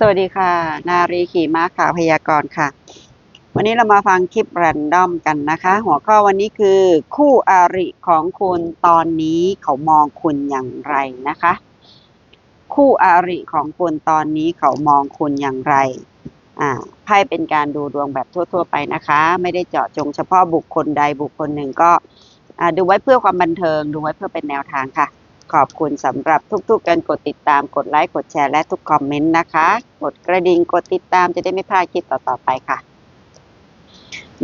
สวัสดีค่ะ นารีขี่ม้าข่าวพยากรณ์ค่ะ วันนี้เรามาฟังคลิปแรนดอมกันนะคะ หัวข้อวันนี้คือ คู่อาริของคุณตอนนี้เขามองคุณอย่างไรนะคะ คู่อาริของคุณตอนนี้เขามองคุณอย่างไรอ่าไพ่เป็นการดูดวงแบบทั่ว ๆ ไปนะคะ ไม่ได้เจาะจงเฉพาะบุคคลใดบุคคลหนึ่งก็ดูไว้เพื่อความบันเทิง ดูไว้เพื่อเป็นแนวทางค่ะ ขอบคุณสำหรับทุกๆการกดติดตามกดไลค์กดแชร์และทุกคอมเมนต์นะคะ กดกระดิ่งกดติดตามจะได้ไม่พลาดคลิปต่อๆไปค่ะ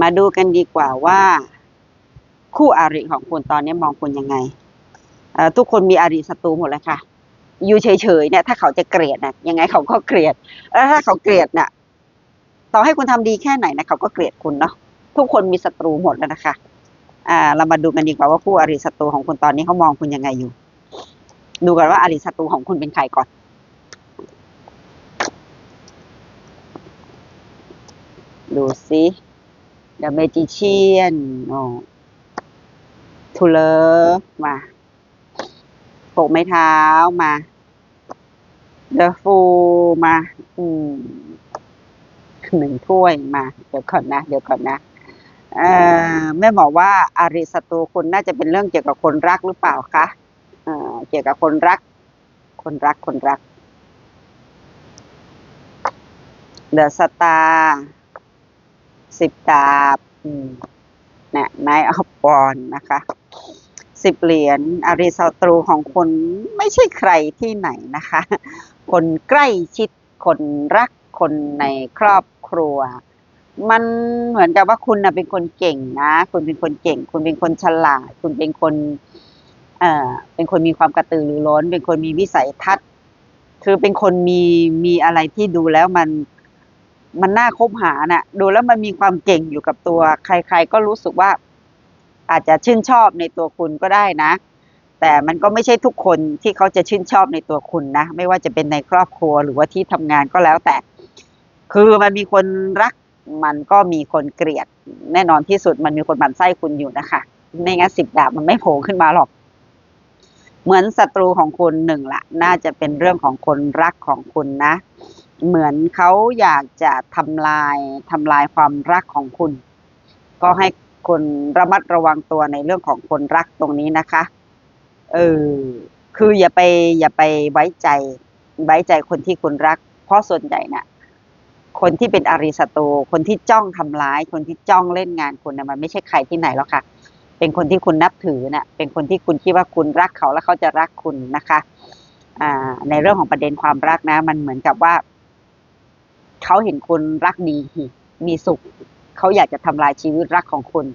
มาดูกันดีกว่าว่า คู่อาริของคุณตอนนี้มองคุณยังไง ทุกคนมีอาริศัตรูหมดแล้วค่ะ อยู่เฉยๆเนี่ยถ้าเขาจะเกลียดนะยังไงเขาก็เกลียดแล้วถ้าเขาเกลียดนี่ยต่อให้คุณทำดีแค่ไหนนะเขาก็เกลียดคุณเนาะทุกคนมีศัตรูหมดแล้วนะคะ อ่า เรามาดูกันดีกว่าว่าคู่อริศัตรูของคุณตอนนี้เขามองคุณยังไงอยู่ ดูกันว่าอริศัตรูของคุณเป็นใครก่อน ดูสิ The Magician โอ้ทูเลมาปกไม้เท้ามา The Fool มา อืมหนึ่งถ้วยมา เดี๋ยวก่อนนะ เดี๋ยวก่อนนะเอ่อแม่บอกว่าอาริศัตรูคุณน่าจะเป็นเรื่องเกี่ยวกับคนรักหรือเปล่าคะ เกี่ยวกับคนรัก คนรักคนรัก เดอะสตาร์สิบดาบนะนายออฟบอลนะคะสิบเหรียญอาริศัตรูของคนไม่ใช่ใครที่ไหนนะคะ คนใกล้ชิดคนรักคนในครอบครัว มันเหมือนกับว่าคุณนะเป็นคนเก่งนะ คุณเป็นคนเก่ง คุณเป็นคนฉลาด คุณเป็นคน เอ่อเป็นคนมีความกระตือรือร้น เป็นคนมีวิสัยทัศน์ คือเป็นคนมีมีอะไรที่ดูแล้วมันมันน่าคบหาน่ะ ดูแล้วมันมีความเก่งอยู่กับตัว ใคร ๆ ก็รู้สึกว่า อาจจะชื่นชอบในตัวคุณก็ได้นะ แต่มันก็ไม่ใช่ทุกคนที่เขาจะชื่นชอบในตัวคุณนะ ไม่ว่าจะเป็นในครอบครัวหรือว่าที่ทำงานก็แล้วแต่ คือมันมีคนรัก มันก็มีคนเกลียด แน่นอนที่สุดมันมีคนหมั่นไส้คุณอยู่นะคะ ไม่งั้นสิบดาบมันไม่โผล่ขึ้นมาหรอก เหมือนศัตรูของคุณหนึ่งละน่าจะเป็นเรื่องของคนรักของคุณนะ เหมือนเขาอยากจะทำลายทำลายความรักของคุณ ก็ให้คนระมัดระวังตัวในเรื่องของคนรักตรงนี้นะคะ เออ คืออย่าไปอย่าไปไว้ใจ ไว้ใจคนที่คุณรัก เพราะส่วนใหญ่น่ะ คนที่เป็นอริศัตรูคนที่จ้องทำร้าย คนที่จ้องเล่นงานคุณน่ะมันไม่ใช่ใครที่ไหนหรอกค่ะ เป็นคนที่คุณนับถือน่ะเป็นคนที่คุณคิดว่าคุณรักเขาแล้วเขาจะรักคุณนะคะในเรื่องของประเด็นความรักนะ มันเหมือนกับว่า เขาเห็นคุณรักดี มีสุข เขาอยากจะทำลายชีวิตรักของคุณ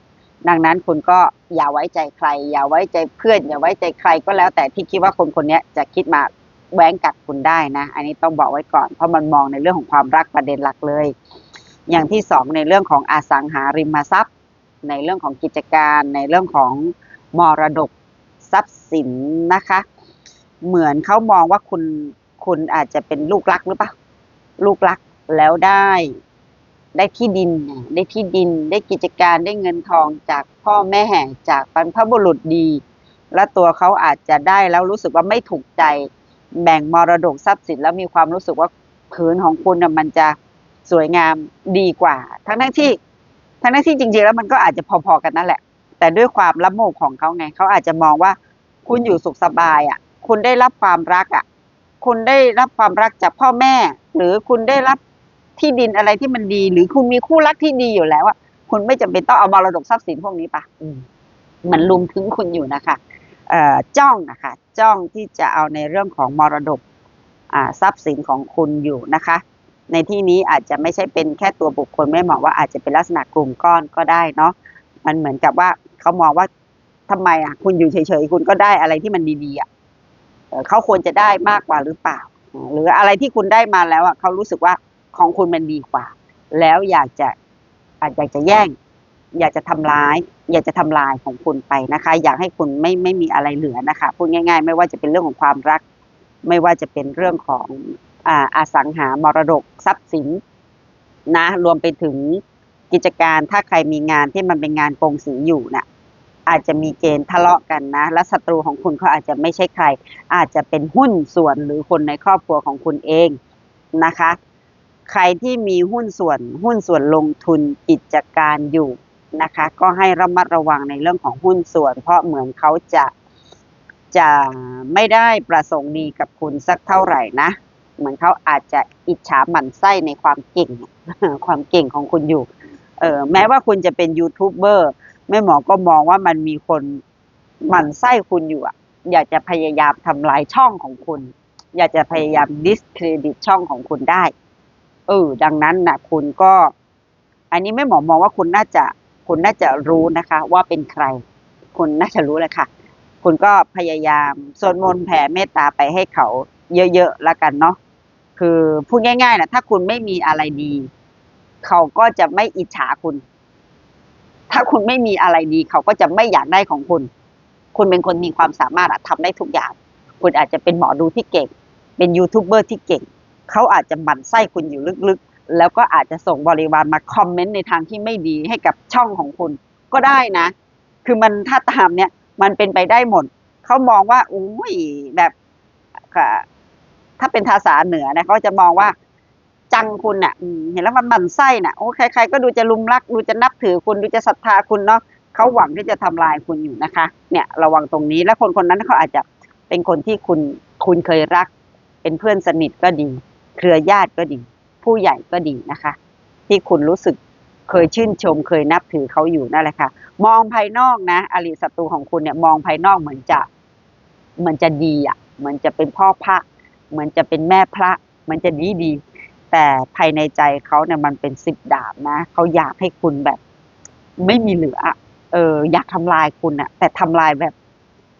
ดังนั้นคุณก็อย่าไว้ใจใคร อย่าไว้ใจเพื่อน อย่าไว้ใจใครก็แล้วแต่ที่คิดว่าคนคนนี้จะคิดมาแหวงกัดคุณได้นะ อันนี้ต้องบอกไว้ก่อน เพราะมันมองในเรื่องของความรักประเด็นหลักเลย อย่างที่สองในเรื่องของอสังหาริมทรัพย์ ในเรื่องของกิจการในเรื่องของมรดกทรัพย์สินนะคะ เหมือนเขามองว่าคุณคุณอาจจะเป็นลูกรักหรือเปล่าลูกรักแล้วได้ได้ที่ดินได้ที่ดินได้กิจการได้เงินทองจากพ่อแม่จากบรรพบุรุษดี และตัวเขาอาจจะได้แล้วรู้สึกว่าไม่ถูกใจแบ่งมรดกทรัพย์สินแล้วมีความรู้สึกว่าผืนของคุณมันจะสวยงามดีกว่า ทั้งทั้งที่ ทั้งทั้งที่จริงๆแล้วมันก็อาจจะพอๆกันนั่นแหละ แต่ด้วยความละโมบของเขาไงเขาอาจจะมองว่าคุณอยู่สุขสบายอะ คุณได้รับความรักอะ คุณได้รับความรักจากพ่อแม่ หรือคุณได้รับที่ดินอะไรที่มันดี หรือคุณมีคู่รักที่ดีอยู่แล้วอะคุณไม่จำเป็นต้องเอามรดกทรัพย์สินพวกนี้ปะมันลุมถึงคุณอยู่นะคะเอ่อจ้องนะคะ จ้องที่จะเอาในเรื่องของมรดกอ่าทรัพย์สินของคุณอยู่นะคะ ในที่นี้อาจจะไม่ใช่เป็นแค่ตัวบุคคลไม่มองว่าอาจจะเป็นลักษณะกลุ่มก้อนก็ได้เนาะมันเหมือนกับว่าเขามองว่าทำไมอะ คุณอยู่เฉยๆคุณก็ได้อะไรที่มันดีๆอะเขาควรจะได้มากกว่าหรือเปล่า หรืออะไรที่คุณได้มาแล้วอะเขารู้สึกว่าของคุณมันดีกว่า แล้วอยากจะอาจอยากจะแย่ง อยากจะทำร้าย อยากจะทำลายของคุณไปนะคะ อยากให้คุณไม่ไม่มีอะไรเหลือนะคะพูดง่าย ๆ ไม่ว่าจะเป็นเรื่องของความรัก ไม่ว่าจะเป็นเรื่องของ อ่าอสังหามรดกทรัพย์สินนะรวมไปถึงกิจการถ้าใครมีงานที่มันเป็นงานกงสีอยู่น่ะอาจจะมีเกณฑ์ทะเลาะกันนะ และศัตรูของคุณเขาอาจจะไม่ใช่ใคร อาจจะเป็นหุ้นส่วนหรือคนในครอบครัวของคุณเองนะคะ ใครที่มีหุ้นส่วนหุ้นส่วนลงทุนกิจการอยู่นะคะ ก็ให้ระมัดระวังในเรื่องของหุ้นส่วน เพราะเหมือนเขาจะจะไม่ได้ประสงค์ดีกับคุณสักเท่าไหร่นะ เหมือนเขาอาจจะอิจฉาหมั่นไส้ในความเก่ง ความเก่งของคุณอยู่ เออแม้ว่าคุณจะเป็นยูทูบเบอร์แม่หมอก็มองว่ามันมีคนหมั่นไส้คุณอยู่อะอยากจะพยายามทำลายช่องของคุณ อยากจะพยายามดิสเครดิตช่องของคุณได้ เออ ดังนั้นนะคุณก็ อันนี้แม่หมอมองว่าคุณน่าจะ คุณน่าจะรู้นะคะ ว่าเป็นใคร คุณน่าจะรู้เลยค่ะ คุณก็พยายามสวดมนต์แผ่เมตตาไปให้เขาเยอะๆแล้วกันเนาะ คือพูดง่ายๆนะถ้าคุณไม่มีอะไรดี เขาก็จะไม่อิจฉาคุณ ถ้าคุณไม่มีอะไรดี เขาก็จะไม่อยากได้ของคุณ คุณเป็นคนมีความสามารถอะทำได้ทุกอย่าง คุณอาจจะเป็นหมอดูที่เก่ง เป็นยูทูบเบอร์ที่เก่ง เขาอาจจะหมั่นไส้คุณอยู่ลึกๆ แล้วก็อาจจะส่งบริวารมาคอมเมนต์ในทางที่ไม่ดีให้กับช่องของคุณ ก็ได้นะ คือมันถ้าตามเนี่ย มันเป็นไปได้หมด เขามองว่าอุ้ยแบบค่ะ ถ้าเป็นภาษาเหนือนะเขาจะมองว่าจังคุณน่ะเห็นแล้วมันหมันไส้น่ะโอ้ใครๆก็ดูจะลุมรัก ดูจะนับถือคุณดูจะศรัทธาคุณเนาะเขาหวังที่จะทำลายคุณอยู่นะคะ เนี่ยระวังตรงนี้แล้วคนคนนั้นเขาอาจจะเป็นคนที่คุณคุณเคยรัก เป็นเพื่อนสนิทก็ดี เครือญาติก็ดี ผู้ใหญ่ก็ดีนะคะ ที่คุณรู้สึกเคยชื่นชม เคยนับถือเขาอยู่นั่นแหละค่ะ มองภายนอกนะอริศัตรูของคุณเนี่ยมองภายนอกเหมือนจะเหมือนจะดีอะเหมือนจะเป็นพ่อพระ เหมือนจะเป็นแม่พระมือนจะดีดี แต่ภายในใจเขาเนี่ยมันเป็นสิบดาบนะเขาอยากให้คุณแบบ ไม่มีเหลือเอออยากทำลายคุณอะแต่ทำลายแบบ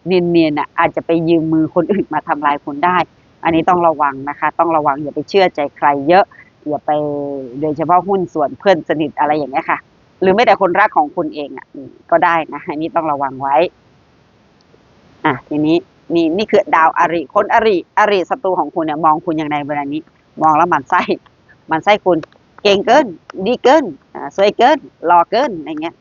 เนียนๆอะอาจจะไปยืมมือคนอื่นมาทำลายคุณได้ อันนี้ต้องระวังนะคะ ต้องระวังอย่าไปเชื่อใจใครเยอะอย่าไปโดยเฉพาะหุ้นส่วนเพื่อนสนิทอะไรอย่างเงี้ยค่ะ หรือไม่แต่คนรักของคุณเองอะก็ได้นะอันนี้ต้องระวังไว้ อะทีนี้ นี่นี่คือดาวอริคนอริอริศัตรูของคุณเนี่ยมองคุณอย่างไรเวลานี้ มองแล้วมันไส้มันไส้คุณ เก่งเกิน ดีเกินสวยเกินหล่อเกินอะไรเงี้ย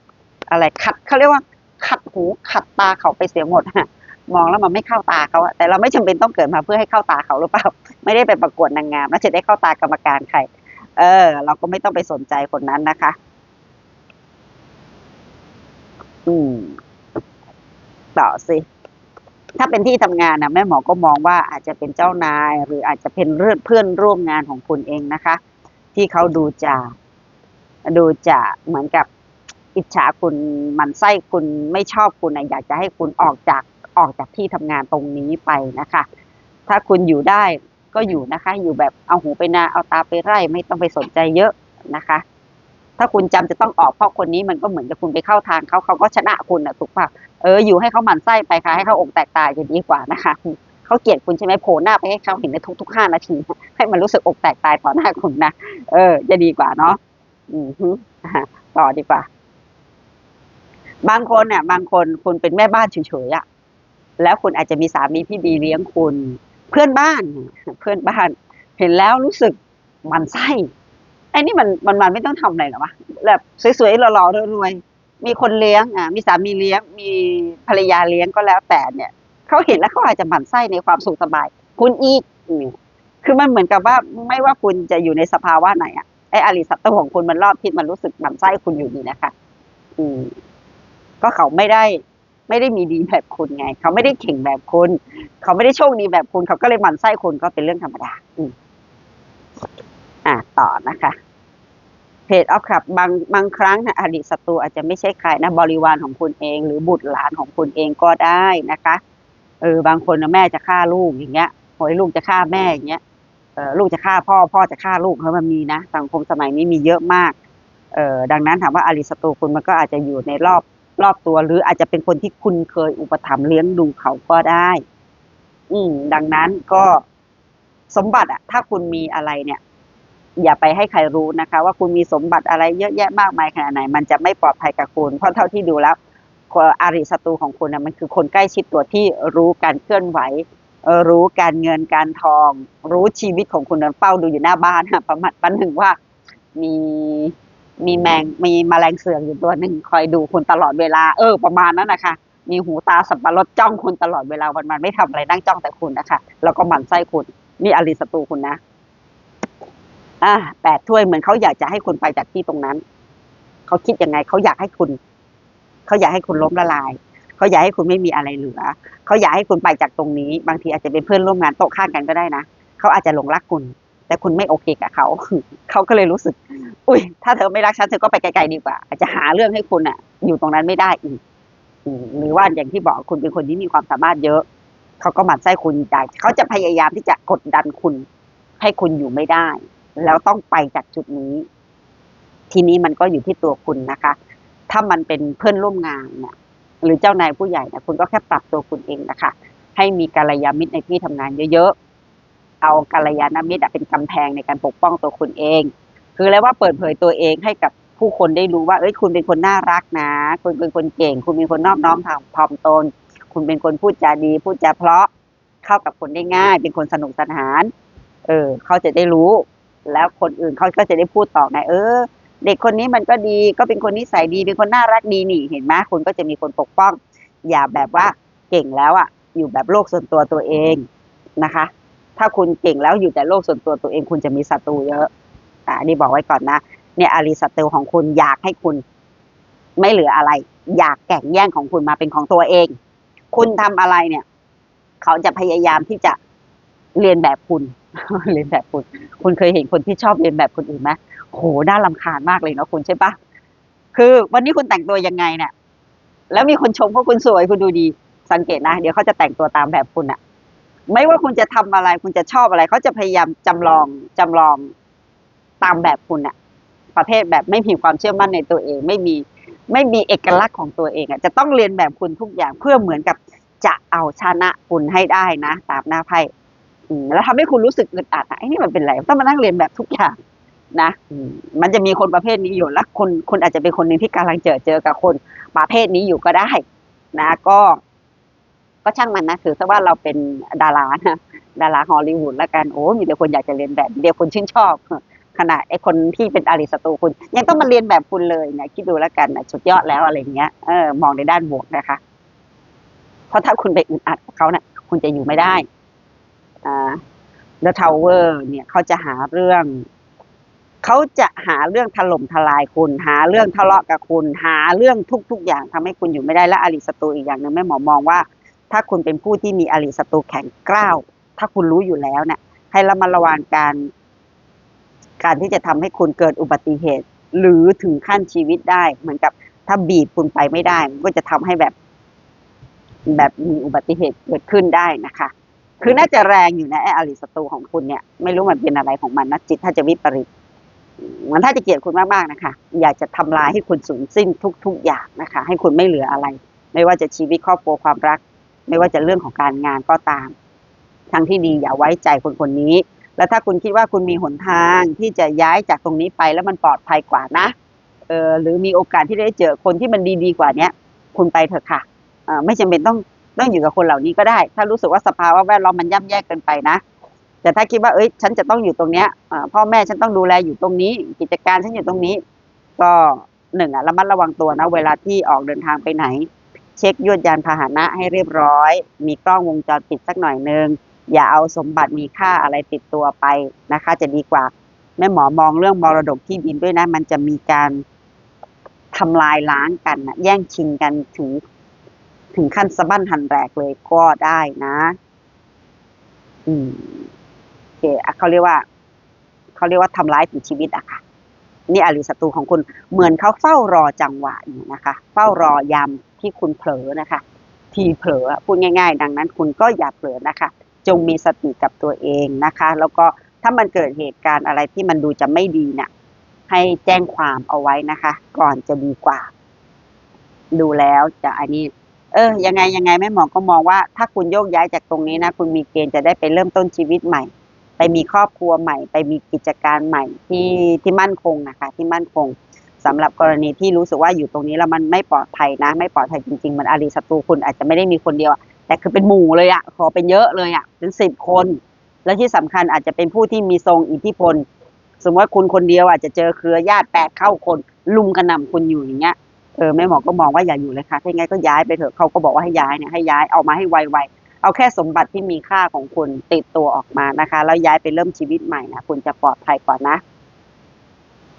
อะไรขัดเขาเรียกว่า ขัดหูขัดตาเขาไปเสียหมดฮะมองแล้วมันไม่เข้าตาเขาแต่เราไม่จำเป็นต้องเกิดมาเพื่อให้เข้าตาเขาหรือเปล่า ไม่ได้ไปประกวดนางงามแล้วจะได้เข้าตากรรมการใคร เออ เราก็ไม่ต้องไปสนใจคนนั้นนะคะ อืมต่อสิ ถ้าเป็นที่ทำงานนะแม่หมอก็มองว่าอาจจะเป็นเจ้านาย หรืออาจจะเป็นเพื่อนร่วมงานของคุณเองนะคะ ที่เขาดูจะดูจะเหมือนกับอิจฉาคุณมันไส้คุณไม่ชอบคุณนะอยากจะให้คุณออกจากออกจากที่ทำงานตรงนี้ไปนะคะ ถ้าคุณอยู่ได้ก็อยู่นะคะ อยู่แบบเอาหูไปนาเอาตาไปไร่ไม่ต้องไปสนใจเยอะนะคะ ถ้าคุณจำจะต้องออกเพราะคนนี้มันก็เหมือนกับคุณไปเข้าทางเขาเขาก็ชนะคุณนะถูกปะเอออยู่ให้เขาหมั่นไส้ไปค่ะให้เขาอกแตกตายจะดีกว่านะคะเขาเกลียดคุณใช่ไหมโผล่หน้าไปให้เขาเห็นในทุกๆห้านาที ให้มันรู้สึกอกแตกตายต่อหน้าคุณนะเออ จะดีกว่าเนาะอือฮึต่อดีกว่า บางคนเนี่ยบางคนคุณเป็นแม่บ้านเฉยๆอะแล้วคุณอาจจะมีสามีที่ดีเลี้ยงคุณ เพื่อนบ้าน เพื่อนบ้าน เห็นแล้วรู้สึกหมันไส้ ไอ้นี่มันมันมันไม่ต้องทำอะไรหรอวะแบบสวยๆหล่อๆรวยๆมีคนเลี้ยงอะมีสามีเลี้ยง มีภรรยาเลี้ยงก็แล้วแต่เนี่ยเขาเห็นแล้วเขาอาจจะหมั่นไส้ในความสุขสบาย คุณอีกคือมันเหมือนกับว่าไม่ว่าคุณจะอยู่ในสภาวะไหนอะไอ้อริสัตว์ของคุณมันรอบทิศมันรู้สึกหมั่นไส้คุณอยู่ดีนะคะ อืม ก็เขาไม่ได้ ไม่ได้มีดีแบบคุณไง เขาไม่ได้เข่งแบบคุณ เขาไม่ได้โชคดีแบบคุณ เขาก็เลยหมั่นไส้คุณก็เป็นเรื่องธรรมดา อืม อ่าต่อนะคะเพจออฟครับบางบางครั้งนะอดีตศัตรูอาจจะไม่ใช่ใครนะบริวารของคุณเอง หรือบุตรหลานของคุณเองก็ได้นะคะเออบางคนนะแม่จะฆ่าลูกอย่างเงี้ยโอยลูกจะฆ่าแม่อย่างเงี้ยเออลูกจะฆ่าพ่อพ่อจะฆ่าลูกเพรามันมีนะ สังคมสมัยนี้มีเยอะมากเออดังนั้นถามว่าอริศัตรูคุณมันก็อาจจะอยู่ในรอบรอบตัว หรืออาจจะเป็นคนที่คุณเคยอุปถัมภ์เลี้ยงดูเขาก็ได้ อืมดังนั้นก็สมบัติอะถ้าคุณมีอะไรเนี่ย อย่าไปให้ใครรู้นะคะ ว่าคุณมีสมบัติอะไรเยอะแยะมากมายขนาดไหน มันจะไม่ปลอดภัยกับคุณ เพราะเท่าที่ดูแล้วอาริศัตรูของคุณนะมันคือคนใกล้ชิดตัวที่รู้การเคลื่อนไหว รู้การเงินการทอง รู้ชีวิตของคุณนั้นเฝ้าดูอยู่หน้าบ้านประมาณปันหนึ่งว่ามีมีแมงมีแมลงเสือกอยู่ตัวหนึ่งคอยดูคุณตลอดเวลาเออประมาณนั้นนะคะมีหูตาสับปะรดจ้องคุณตลอดเวลาวันมันไม่ทำอะไรนั่งจ้องแต่คุณนะคะแล้วก็หมั่นไส้คุณนี่อริศัตรูคุณนะ อ่าแปดถ้วยเหมือนเขาอยากจะให้คุณไปจากที่ตรงนั้น เขาคิดยังไงเขาอยากให้คุณ เขาอยากให้คุณล้มละลาย เขาอยากให้คุณไม่มีอะไรเหลือ เขาอยากให้คุณไปจากตรงนี้ บางทีอาจจะเป็นเพื่อนร่วมงานโต๊ะข้างกันก็ได้นะ เขาอาจจะหลงรักคุณ แต่คุณไม่โอเคกับเขา เขาก็เลยรู้สึก อุ้ย ถ้าเธอไม่รักฉันเธอก็ไปไกลๆดีกว่า อาจจะหาเรื่องให้คุณอะอยู่ตรงนั้นไม่ได้อีกหรือว่าอย่างที่บอกคุณเป็นคนที่มีความสามารถเยอะ เขาก็หมั่นไส้คุณอยากเขาจะพยายามที่จะกดดันคุณ ให้คุณอยู่ไม่ได้ แล้วต้องไปจากจุดนี้ ทีนี้มันก็อยู่ที่ตัวคุณนะคะ ถ้ามันเป็นเพื่อนร่วมงานเนี่ยหรือเจ้านายผู้ใหญ่เนี่ยคุณก็แค่ปรับตัวคุณเองนะคะ ให้มีกัลยาณมิตรในที่ทำงานเยอะๆ เอากัลยาณมิตรเป็นกำแพงในการปกป้องตัวคุณเอง คือแล้วว่าเปิดเผยตัวเองให้กับผู้คนได้รู้ว่า เอ้ย คุณเป็นคนน่ารักนะ คุณเป็นคนเก่ง คุณเป็นคนนอบน้อมถ่อมถ่อมตน คุณเป็นคนพูดจาดี พูดจาเพราะ เข้ากับคนได้ง่าย เป็นคนสนุกสนาน เออ เขาจะได้รู้ แล้วคนอื่นเขาก็จะได้พูดต่อไงเออ เด็กคนนี้มันก็ดีก็เป็นคนนิสัยดีเป็นคนน่ารักดีนี่เห็นไหมคุณก็จะมีคนปกป้อง อย่าแบบว่าเก่งแล้วอะ อยู่แบบโลกส่วนตัวตัวเองนะคะ ถ้าคุณเก่งแล้วอยู่แต่โลกส่วนตัวตัวเอง คุณจะมีศัตรูเยอะอ่านนี้บอกไว้ก่อนนะเนี่ยอารีศัตรูของคุณอยากให้คุณ ไม่เหลืออะไร อยากแก่งแย่งของคุณมาเป็นของตัวเอง คุณทำอะไรเนี่ย เขาจะพยายามที่จะ เรียนแบบคุณ เรียนแบบคุณ คุณเคยเห็นคนที่ชอบเรียนแบบคนอื่นไหมโหน่าลำคาญมากเลยเนาะคุณใช่ปะคือวันนี้คุณแต่งตัวยังไงเนี่ยแล้วมีคนชมว่าคุณสวยคุณดูดี สังเกตนะ เดี๋ยวเขาจะแต่งตัวตามแบบคุณอะไม่ว่าคุณจะทำอะไร คุณจะชอบอะไร เขาจะพยายามจำลองจำลองตามแบบคุณอะประเภทแบบไม่มีความเชื่อมั่นในตัวเอง ไม่มีไม่มีเอกลักษณ์ของตัวเองอะจะต้องเรียนแบบคุณทุกอย่างเพื่อเหมือนกับจะเอาชนะคุณให้ได้นะ ตามหน้าไพ่ แล้วทำให้คุณรู้สึกอึดอัดอะไอ้นี่มันเป็นไรต้องมานั่งเรียนแบบทุกอย่างนะอืมมันจะมีคนประเภทนี้อยู่แล้วคนคนอาจจะเป็นคนหนึ่งที่กำลังเจอเจอกับคนประเภทนี้อยู่ก็ได้ นะ ก็ ก็ช่างมันนะถือซะว่าเราเป็นดารานะดาราฮอลลีวูดแล้วกันโอ้มีแต่คนอยากจะเรียนแบบเดียวคนชื่นชอบขนาดไอ้คนที่เป็นอาริสตูคุณ ยังต้องมาเรียนแบบคุณเลยเนี่ยคิดดูแล้วกันนะสุดยอดแล้วอะไรเงี้ยเออมองในด้านบวกนะคะ เพราะถ้าคุณไปอึดอัดกับเขาเนี่ยคุณจะอยู่ไม่ได้ อ่าแล้วทาวเวอร์เนี่ยเขาจะหาเรื่อง เขาจะหาเรื่องถล่มทลายคุณ หาเรื่องทะเลาะกับคุณ หาเรื่องทุก ๆ อย่างทำให้คุณอยู่ไม่ได้และอริสตูอีกอย่างหนึ่งแม่หมอมองว่า ถ้าคุณเป็นผู้ที่มีอริสตูแข็งกร้าว ถ้าคุณรู้อยู่แล้วเนี่ยให้ระมัดระวังการ การที่จะทำให้คุณเกิดอุบัติเหตุ หรือถึงขั้นชีวิตได้ เหมือนกับถ้าบีบคุณไปไม่ได้ มันก็จะทำให้แบบ แบบมีอุบัติเหตุเกิดขึ้นได้นะคะ คือน่าจะแรงอยู่นะไอ้อริสตูของคุณเนี่ย ไม่รู้มันเป็นอะไรของมันนะจิตถ้าจะวิปริตมันถ้าจะเกลียดคุณมากๆนะคะ อยากจะทำลายให้คุณสูญสิ้นทุก ๆ อย่างนะคะ ให้คุณไม่เหลืออะไร ไม่ว่าจะชีวิตครอบครัวความรัก ไม่ว่าจะเรื่องของการงานก็ตามทางที่ดีอย่าไว้ใจคนคนนี้ แล้วถ้าคุณคิดว่าคุณมีหนทางที่จะย้ายจากตรงนี้ไปแล้วมันปลอดภัยกว่านะเออหรือมีโอกาสที่ได้เจอคนที่มันดีๆกว่าเนี้ยคุณไปเถอะค่ะไม่จำเป็นต้อง ต้องอยู่กับคนเหล่านี้ก็ได้ ถ้ารู้สึกว่าสภาวะแวดล้อมมันย่ำแย่เกินไปนะ แต่ถ้าคิดว่าเอ้ย ฉันจะต้องอยู่ตรงเนี้ยพ่อแม่ฉันต้องดูแลอยู่ตรงนี้ กิจการฉันอยู่ตรงนี้ ก็หนึ่งอะระมัดระวังตัวนะเวลาที่ออกเดินทางไปไหน เช็คยวดยานพาหนะให้เรียบร้อย มีกล้องวงจรปิดสักหน่อยนึงอย่าเอาสมบัติมีค่าอะไรติดตัวไปนะคะ จะดีกว่าแม่หมอมองเรื่องมรดกที่ดินด้วยนะ มันจะมีการทำลายล้างกันนะแย่งชิงกันถึง ถึงขั้นสะบั้นหันแรกเลยก็ได้นะ อืมโอเคอะเขาเรียกว่าเขาเรียกว่าทำร้ายถึงชีวิตอะค่ะ นี่อริศัตรูของคุณเหมือนเขาเฝ้ารอจังหวะอยู่นะคะ เฝ้ารอยามที่คุณเผลอนะคะ ทีเผลอพูดง่าย ๆ ดังนั้น คุณก็อย่าเผลอนะคะ จงมีสติกับตัวเองนะคะ แล้วก็ถ้ามันเกิดเหตุการณ์อะไรที่มันดูจะไม่ดีเนี่ยให้แจ้งความเอาไว้นะคะ ก่อนจะดีกว่า ดูแล้วจะอันนี้ ออยังไงยังไงแม่หมอก็มองว่า ถ้าคุณโยกย้ายจากตรงนี้นะคุณมีเกณฑ์จะได้ไปเริ่มต้นชีวิตใหม่ ไปมีครอบครัวใหม่ ไปมีกิจการใหม่ที่ที่มั่นคงนะคะที่มั่นคงสำหรับกรณีที่รู้สึกว่าอยู่ตรงนี้แล้วมันไม่ปลอดภัยนะ ไม่ปลอดภัยจริงๆมันอารีศัตรูคุณอาจจะไม่ได้มีคนเดียวอะแต่คือเป็นหมู่เลยอะขอเป็นเยอะเลยอะเป็นสิบคน และที่สำคัญอาจจะเป็นผู้ที่มีทรงอิทธิพล สมมติว่าคุณคนเดียวอาจจะเจอเครือญาติแปดเข้าคนลุมกระหน่ำคุณอยู่อย่างเงี้ย เออแม่หมอก็มองว่าอย่าอยู่เลยค่ะถ้าไงก็ย้ายไปเถอะเขาก็บอกว่าให้ย้ายเนี่ยให้ย้ายเอามาให้ไวๆเอาแค่สมบัติที่มีค่าของคุณติดตัวออกมานะคะ แล้วย้ายไปเริ่มชีวิตใหม่นะคุณจะปลอดภัยกว่านะ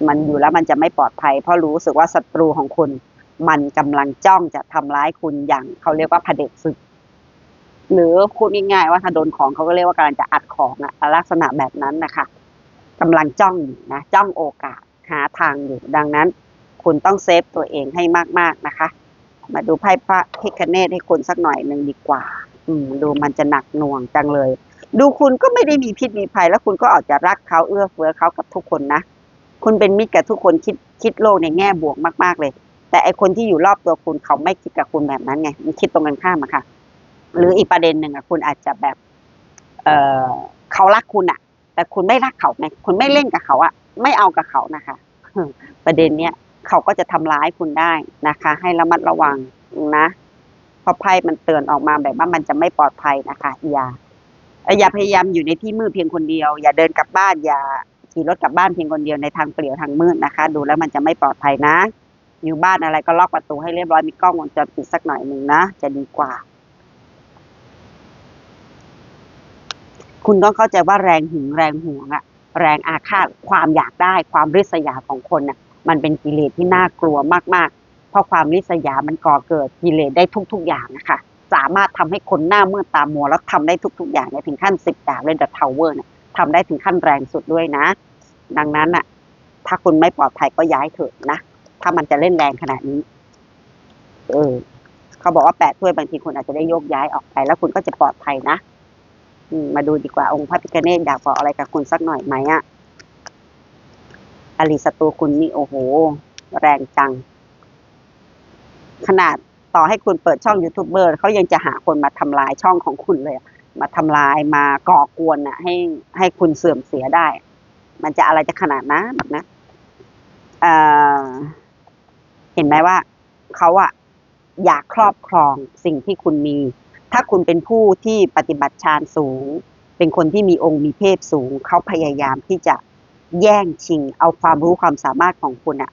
มันอยู่แล้วมันจะไม่ปลอดภัย เพราะรู้สึกว่าศัตรูของคุณ มันกำลังจ้องจะทำร้ายคุณอย่างเขาเรียกว่าเผด็จศึกหรือพูดง่ายๆว่าถ้าโดนของเขาก็เรียกว่ากำลังจะอัดของอะลักษณะแบบนั้นนะคะกำลังจ้องอยู่นะจ้องโอกาสหาทางอยู่ดังนั้น คุณต้องเซฟตัวเองให้มาก ๆ นะคะ มาดูไพ่พระพิคเนตให้คุณสักหน่อยหนึ่งดีกว่า อืม ดูมันจะหนักหน่วงจังเลย ดูคุณก็ไม่ได้มีพิษมีภัย แล้วคุณก็อาจจะรักเขาเอื้อเฟื้อเขากับทุกคนนะ คุณเป็นมิตรกับทุกคนคิดคิดโลกในแง่บวกมาก ๆ เลย แต่ไอคนที่อยู่รอบตัวคุณเขาไม่คิดกับคุณแบบนั้นไง มันคิดตรงกันข้ามอะค่ะ หรืออีกประเด็นหนึ่งอะคุณอาจจะแบบ เออเขารักคุณอะแต่คุณไม่รักเขาไงคุณไม่เล่นกับเขาอะไม่เอากับเขานะคะ ประเด็นเนี้ย เขาก็จะทำร้ายคุณได้นะคะ ให้ระมัดระวังนะเพราะไพ่มันเตือนออกมาแบบว่ามันจะไม่ปลอดภัยนะคะอย่าอย่าพยายามอยู่ในที่มืดเพียงคนเดียว อย่าเดินกลับบ้านอย่าขี่รถกลับบ้านเพียงคนเดียวในทางเปลี่ยวทางมืดนะคะ ดูแล้วมันจะไม่ปลอดภัยนะ อยู่บ้านอะไรก็ล็อกประตูให้เรียบร้อยมีกล้องวงจรปิดสักหน่อยหนึ่งนะจะดีกว่า คุณต้องเข้าใจว่าแรงหึงแรงหวงอะแรงอาฆาตความอยากได้ความริษยาของคนน่ะ มันเป็นกิเลสที่น่ากลัวมากๆ เพราะความริษยามันก่อเกิดกิเลสได้ทุก ๆ อย่างนะคะ สามารถทำให้คนหน้ามืดตามัวแล้วทำได้ทุก ๆ อย่างเนี่ยถึงขั้นสิบดาบเลยเดอะทาวเวอร์เนี่ยทำได้ถึงขั้นแรงสุดด้วยนะ ดังนั้นน่ะถ้าคุณไม่ปลอดภัยก็ย้ายเถอะนะ ถ้ามันจะเล่นแรงขนาดนี้ เออ เขาบอกว่าแปดถ้วยบางทีคุณอาจจะได้โยกย้ายออกไป แล้วคุณก็จะปลอดภัยนะมมาดูดีกว่าองค์พระพิฆเนศอยากบอกอะไรกับคุณสักหน่อยไหมอะ อริศัตรูคุณนี่โอ้โห แรงจัง ขนาดต่อให้คุณเปิดช่องยูทูบเบอร์เขายังจะหาคนมาทำลายช่องของคุณเลย มาทำลายมาก่อกวนอะให้ให้คุณเสื่อมเสียได้ มันจะอะไรจะขนาดนั้นแบบนะเเห็นไหมว่าเขาอะอยากครอบครองสิ่งที่คุณมี ถ้าคุณเป็นผู้ที่ปฏิบัติฌานสูง เป็นคนที่มีองค์มีเพศสูง เขาพยายามที่จะ แย่งชิง เอาความรู้ความสามารถของคุณอะ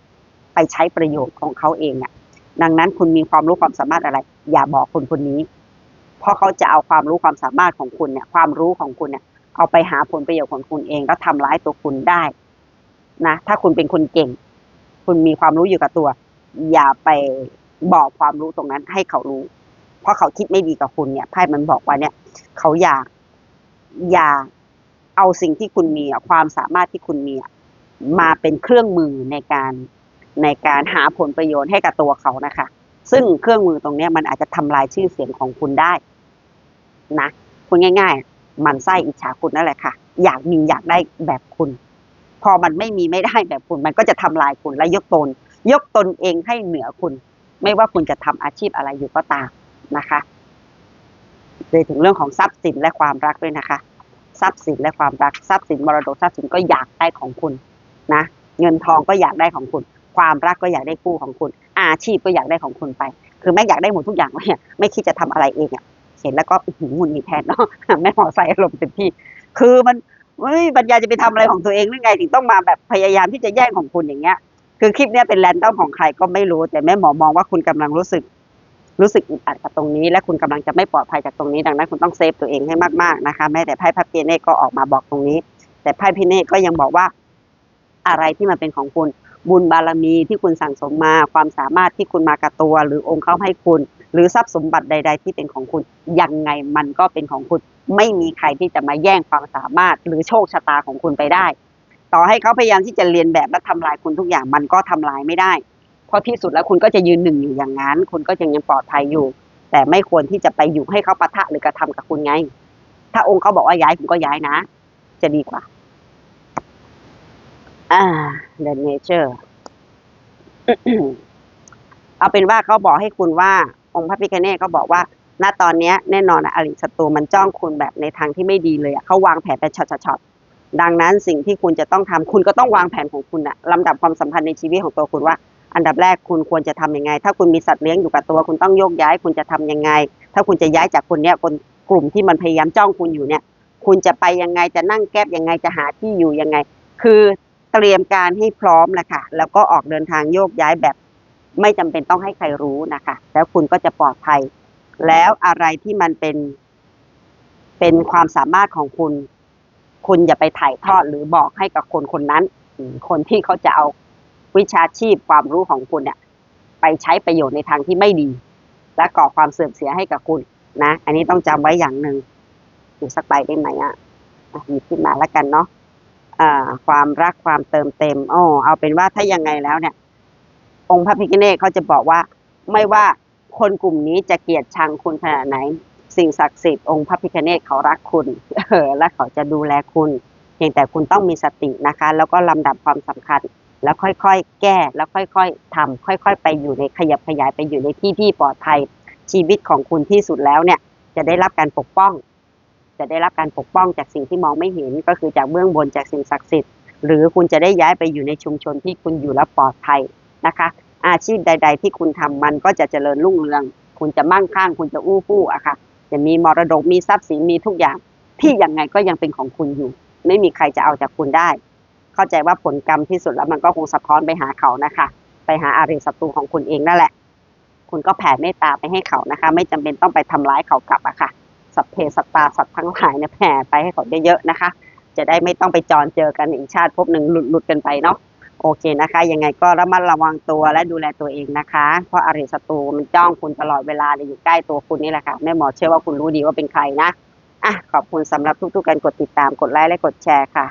ไปใช้ประโยชน์ของเขาเองอะดังนั้นคุณมีความรู้ความสามารถอะไร อย่าบอกคนคนนี้ เพราะเขาจะเอาความรู้ความสามารถของคุณเนี่ยความรู้ของคุณเนี่ยเอาไปหาผลประโยชน์ของคุณเองแล้วทำร้ายตัวคุณได้นะถ้าคุณเป็นคนเก่ง คุณมีความรู้อยู่กับตัว อย่าไปบอกความรู้ตรงนั้นให้เขารู้ เพราะเขาคิดไม่ดีกับคุณเนี่ยไพ่มันบอกว่าเนี่ย เขาอยากอยาก เอาสิ่งที่คุณมีความสามารถที่คุณมีมาเป็นเครื่องมือในการในการหาผลประโยชน์ให้กับตัวเขานะคะ ซึ่งเครื่องมือตรงนี้มันอาจจะทำลายชื่อเสียงของคุณได้นะคุณง่าย ๆ มันไส้อิจฉาคุณนั่นแหละค่ะ อยากมีอยากได้แบบคุณ พอมันไม่มีไม่ได้แบบคุณ มันก็จะทำลายคุณและยกตน ยกตนเองให้เหนือคุณ ไม่ว่าคุณจะทำอาชีพอะไรอยู่ก็ตามนะคะเลยถึงเรื่องของทรัพย์สินและความรักด้วยนะคะ ทรัพย์สินและความรักทรัพย์สินมรดกทรัพย์สินก็อยากได้ของคุณนะ เงินทองก็อยากได้ของคุณ ความรักก็อยากได้คู่ของคุณ อาชีพก็อยากได้ของคุณไป คือแม่อยากได้หมดทุกอย่างเลยไม่คิดจะทำอะไรเองอะเห็นแล้วก็อื้อหือหงุนหงิดแทนเนาะแม่หมอใส่อารมณ์เต็มที่ คือมันเฮ้ยปัญญาจะไปทำอะไรของตัวเองหรือไงถึงต้องมาแบบพยายามที่จะแย่งของคุณอย่างเงี้ย คือคลิปเนี้ยเป็นแรนดอมของใครก็ไม่รู้แต่แม่หมอมองว่าคุณกำลังรู้สึก รู้สึกอึดอัดกับตรงนี้ และคุณกำลังจะไม่ปลอดภัยจากตรงนี้ ดังนั้นคุณต้องเซฟตัวเองให้มากๆนะคะ แม้แต่ไพ่พระพิเนศก็ออกมาบอกตรงนี้ แต่ไพ่พิเนศก็ยังบอกว่าอะไรที่มันเป็นของคุณบุญบารมีที่คุณสั่งสมมาความสามารถที่คุณมากับตัว หรือองค์เขาให้คุณ หรือทรัพย์สมบัติใด ๆ ที่เป็นของคุณยังไงมันก็เป็นของคุณ ไม่มีใครที่จะมาแย่งความสามารถ หรือโชคชะตาของคุณไปได้ ต่อให้เขาพยายามที่จะเรียนแบบและทำลายคุณทุกอย่างมันก็ทำลายไม่ได้ เพราะที่สุดแล้วคุณก็จะยืนหนึ่งอยู่อย่างนั้น คุณก็ยังยังปลอดภัยอยู่ แต่ไม่ควรที่จะไปอยู่ให้เขาปะทะหรือกระทำกับคุณไง ถ้าองค์เขาบอกว่าย้ายคุณก็ย้ายนะ จะดีกว่า อ่า the nature เอาเป็นว่าเขาบอกให้คุณว่า องค์พระพิฆเนศเขาบอกว่าณตอนนี้แน่นอนอะอริศัตรูมันจ้องคุณแบบในทางที่ไม่ดีเลยอะเขาวางแผนไปช็อตๆดังนั้นสิ่งที่คุณจะต้องทำคุณก็ต้องวางแผนของคุณอะลำดับความสัมพันธ์ในชีวิตของตัวคุณว่า อันดับแรกคุณควรจะทำยังไง ถ้าคุณมีสัตว์เลี้ยงอยู่กับตัว คุณต้องโยกย้าย คุณจะทำยังไง ถ้าคุณจะย้ายจากคนเนี้ยคนกลุ่มที่มันพยายามจ้องคุณอยู่เนี่ย คุณจะไปยังไงจะนั่งแก๊บยังไงจะหาที่อยู่ยังไง คือเตรียมการให้พร้อมแหละค่ะแล้วก็ออกเดินทางโยกย้ายแบบไม่จำเป็นต้องให้ใครรู้นะคะ แล้วคุณก็จะปลอดภัย แล้วอะไรที่มันเป็น เป็นความสามารถของคุณ คุณอย่าไปถ่ายทอดหรือบอกให้กับคนคนนั้น คนที่เขาจะเอา วิชาชีพความรู้ของคุณเนี่ยไปใช้ประโยชน์ในทางที่ไม่ดี และก่อความเสื่อมเสียให้กับคุณนะ อันนี้ต้องจำไว้อย่างหนึ่งอยู่สักใบได้ไหมอะอะหยิบขึ้นมาแล้วกันเนาะความรักความเติมเต็มอ๋อเอาเป็นว่าถ้ายังไงแล้วเนี่ย องค์พระพิฆเนศเขาจะบอกว่าไม่ว่าคนกลุ่มนี้จะเกลียดชังคุณขนาดไหน สิ่งศักดิ์สิทธิ์องค์พระพิฆเนศเขารักคุณเออและเขาจะดูแลคุณเพียงแต่คุณต้องมีสตินะคะ แล้วก็ลำดับความสำคัญ แล้วค่อยๆ แก้ แล้วค่อยๆทำค่อยๆ ไปอยู่ในขยับขยายไปอยู่ในที่ที่ปลอดภัย ชีวิตของคุณที่สุดแล้วเนี่ย จะได้รับการปกป้อง จะได้รับการปกป้องจากสิ่งที่มองไม่เห็น ก็คือจากเบื้องบนจากสิ่งศักดิ์สิทธิ์ หรือคุณจะได้ย้ายไปอยู่ในชุมชนที่คุณอยู่แล้วปลอดภัยนะคะ อาชีพใด ๆ ที่คุณทำมันก็จะเจริญรุ่งเรือง คุณจะมั่งคั่ง คุณจะอู้ฟู่อะค่ะ จะมีมรดก มีทรัพย์สิน มีทุกอย่าง ที่ยังไงก็ยังเป็นของคุณอยู่ ไม่มีใครจะเอาจากคุณได้ เข้าใจว่าผลกรรมที่สุดแล้วมันก็คงสะท้อนไปหาเขานะคะ ไปหาอาริศัตรูของคุณเองนั่นแหละ คุณก็แผ่เมตตาไปให้เขานะคะ ไม่จำเป็นต้องไปทำร้ายเขากลับอะค่ะ สัพเพสัตตาสัตว์ทั้งหลายเนี่ยแผ่ไปให้เขาเยอะๆนะคะ จะได้ไม่ต้องไปจรเจอกันอีกชาติภพหนึ่งหลุดหลุดกันไปเนาะโอเคนะคะ ยังไงก็ระมัดระวังตัวและดูแลตัวเองนะคะ เพราะอริศัตรูมันจ้องคุณตลอดเวลาเลยอยู่ใกล้ตัวคุณนี่แหละค่ะแม่หมอเชื่อว่าคุณรู้ดีว่าเป็นใครนะอะขอบคุณสำหรับทุกๆการกดติดตามกดไลค์และกดแชร์ค่ะ